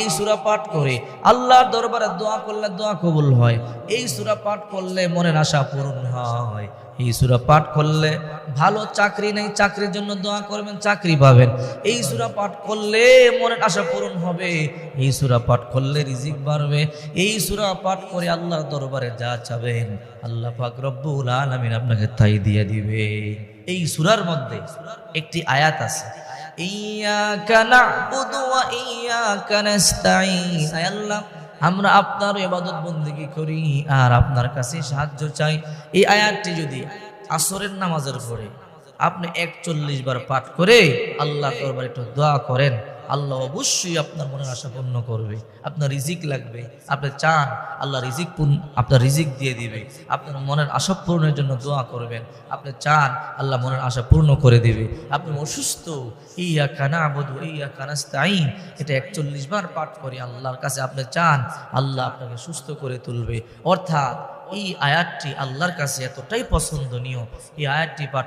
এই সুরা পাঠ করে। আল্লাহর দরবারে দোয়া করলে দোয়া কবুল হয়। এই সুরা পাঠ করলে মনের আশা পূরণ হয়। এই সুরা পাঠ করলে ভালো চাকরি নেই, চাকরির জন্য দোয়া করবেন, চাকরি পাবেন। এই সুরা পাঠ করলে মনের আশা পূরণ হবে। এই সুরা পাঠ করলে রিজিক বাড়বে। এই সুরা পাঠ করে আল্লাহর দরবারে যা চাবেন, আল্লাহ পাক রব্বুল আলামিন আপনাকে তাই দিয়ে দিবে এই সুরার মধ্যে একটি আয়াত আছে। ইয়াকা না'বুদু ওয়া ইয়াকা নাস্তাঈন। হে আল্লাহ, আমরা আপনার ইবাদত বন্দেগী করি আর আপনার কাছে সাহায্য চাই। এই আয়াতটি যদি আসরের নামাজের পরে আপনি একচল্লিশ বার পাঠ করে আল্লাহ করবার একটু দোয়া করেন আল্লাহ অবশ্যই আপনার মনের আশা পূর্ণ করবে। আপনার রিজিক লাগবে। আপনি চান আল্লাহ রিজিক আপনার রিজিক দিয়ে দিবে। আপনার মনের আশা পূরণের জন্য দোয়া করবেন। আপনি চান আল্লাহ মনের আশা পূর্ণ করে দিবে। আপনি অসুস্থ ইয়া কানা আবদু ইয়া কানাস্তাইন এটা একচল্লিশ বার পাঠ করে আল্লাহর কাছে আপনি চান, আল্লাহ আপনাকে সুস্থ করে তুলবে। অর্থাৎ এই আয়াতটি আল্লাহর কাছে এতটাই পছন্দনীয়। এই আয়াতটি পাঠ